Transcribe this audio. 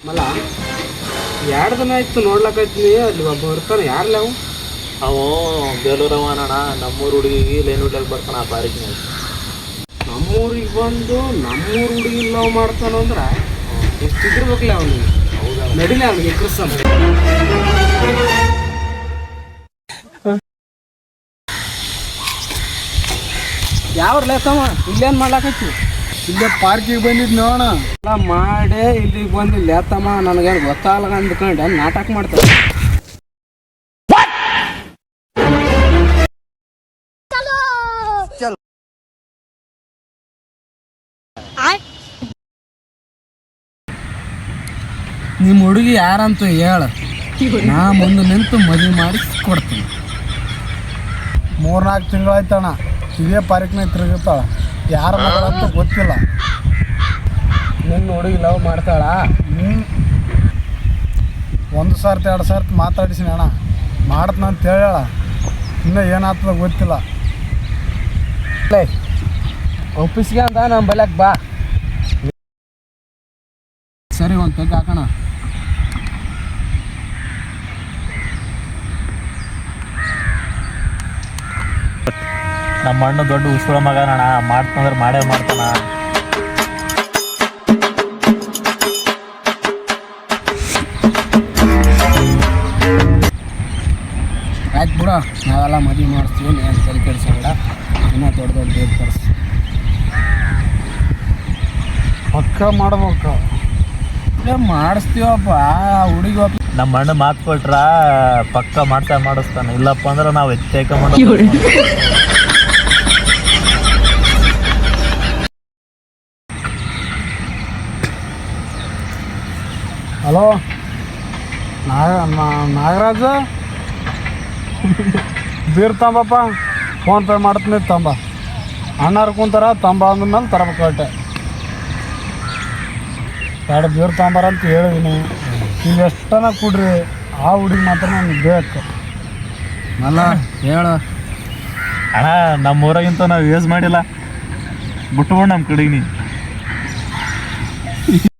ಮಲ್ಲ ಎರಡು ದಿನ ಆಯ್ತು ನೋಡ್ಲಕೈತೀನಿ ಅಲ್ಲಿ ಒಬ್ಬ ಬರ್ತಾನೆ ಯಾರಲ್ಲ ಅವು? ಅವು ಬೇಲೂರವನಣ್ಣ ನಮ್ಮೂರು ಹುಡುಗಿಗೆ ಲೈನ್ ಹುಡ್ಲಾಗ ಬರ್ತಾನ ಆ ಪಾರಿಕ್ನಾಗ ನಮ್ಮೂರಿಗೆ ಬಂದು ನಮ್ಮೂರು ಹುಡುಗಿ ಲವ್ ಮಾಡ್ತಾನಂದ್ರ ಎಷ್ಟು ಇದ್ರಬೇಕಲ್ಲ ಅವನಿಗೆ? ನಡಿಲ ನಡಿಲೆ ಅವನಿಗೆ ಕ್ರಿಸ್ತನ್ ಯಾವ್ರಲ್ಲ ತಮ್ಮ? ಇಲ್ಲೇನ್ ಮಾಡ್ಲಾಕೈತಿ ಇಲ್ಲೇ ಪಾರ್ಕಿಗೆ ಬಂದಿದ್ ನೋಣ ಎಲ್ಲ ಮಾಡೇ ಇಲ್ಲಿಗೆ ಬಂದಿಲ್ಲ ತಮ್ಮ ನನಗೇನು ಗೊತ್ತಾಗಲ್ಲ ಅಂದ್ಕೊಂಡು ನಾಟಕ ಮಾಡ್ತಾರೆ. ನಿಮ್ ಹುಡುಗಿ ಯಾರಂತ ಹೇಳ, ನಾ ಮುಂದೆ ನಿಂತು ಮದುವೆ ಮಾಡಿ ಕೊಡ್ತೀನಿ. ಮೂರ್ನಾಲ್ಕು ತಿಂಗಳಾಯ್ತಣ್ಣ ಇದೇ ಪಾರ್ಕ್ನಾಗ ತಿರುಗಿರ್ತಾಳ. ಯಾರ ಮಗಳ ಗೊತ್ತಿಲ್ಲ. ನಿನ್ನ ಹುಡುಗಿ ಲವ್ ಮಾಡ್ತಾಳ? ಒಂದು ಸರ್ತಿ, ಎರಡು ಸರ್ತಿ ಮಾತಾಡಿಸಿನಿ ಅಣ್ಣ. ಮಾಡ್ತೀನಿ ಅಂತ ಹೇಳ ಇನ್ನೂ ಏನಾಗ್ತದ ಗೊತ್ತಿಲ್ಲ. ಆಫೀಸ್ಗೆ ಅಂತ ನಮ್ಮ ಬಲ್ಯಾಕ ಬಾ. ಸರಿ, ಒಂದು ಪೆಗ್ ನಮ್ಮ ಅಣ್ಣ ದೊಡ್ಡ ಉಸುಳ ಮಗನಣ್ಣ ಮಾಡ್ತಂದ್ರೆ ಮಾಡೇ ಮಾಡ್ತಾನ. ಆಯ್ತು ಬಿಡ ನಾವೆಲ್ಲ ಮದುವೆ ಮಾಡಿಸ್ತೀವಿ ಏನು ತಲೆ ಕೆಡಿಸಬೇಡ ಇನ್ನೂ ದೊಡ್ಡ ದೊಡ್ಡ ಬೇರೆ ತರಿಸಿ ಪಕ್ಕ ಮಾಡ್ಬೇಕು. ಮಾಡಿಸ್ತೀವಪ್ಪ ಹುಡುಗ ನಮ್ಮ ಅಣ್ಣ ಮಾತು ಕೊಟ್ರ ಪಕ್ಕ ಮಾಡ್ತಾ ಮಾಡಿಸ್ತಾನೆ. ಇಲ್ಲಪ್ಪ ಅಂದ್ರೆ ನಾವು ಹೆಚ್ಚೇಕ ಮಾಡೋ ಹಲೋ? ನಾಗ ನಾಗರಾಜ? ಬೀರ್ ತಂಬಪ್ಪ. ಫೋನ್ಪೇ ಮಾಡ್ತೀನಿ, ತಂಬ. ಅಣ್ಣಾರು ಕುಂತಾರ, ತಂಬ ಅಂದ್ಮೇಲೆ ತರಬೇಕು ಹೊಟ್ಟೆ ಎರಡು ಬೀರ್ ತಂಬಾರ ಅಂತ ಹೇಳಿದೀನಿ. ಈಗ ಎಷ್ಟನ ಕೊಡ್ರಿ? ಆ ಹುಡುಗಿ ಮಾತ್ರ ನನಗೆ ಬೇಕು. ಅಲ್ಲ ಹೇಳು. ಅಣ್ಣ ನಮ್ಮ ಊರಾಗಿಂತ ನಾವು ಯೂಸ್ ಮಾಡಿಲ್ಲ. ಬಿಟ್ಕೊಂಡು ನಮ್ಮ ಕಡೆಗೆ ನೀ.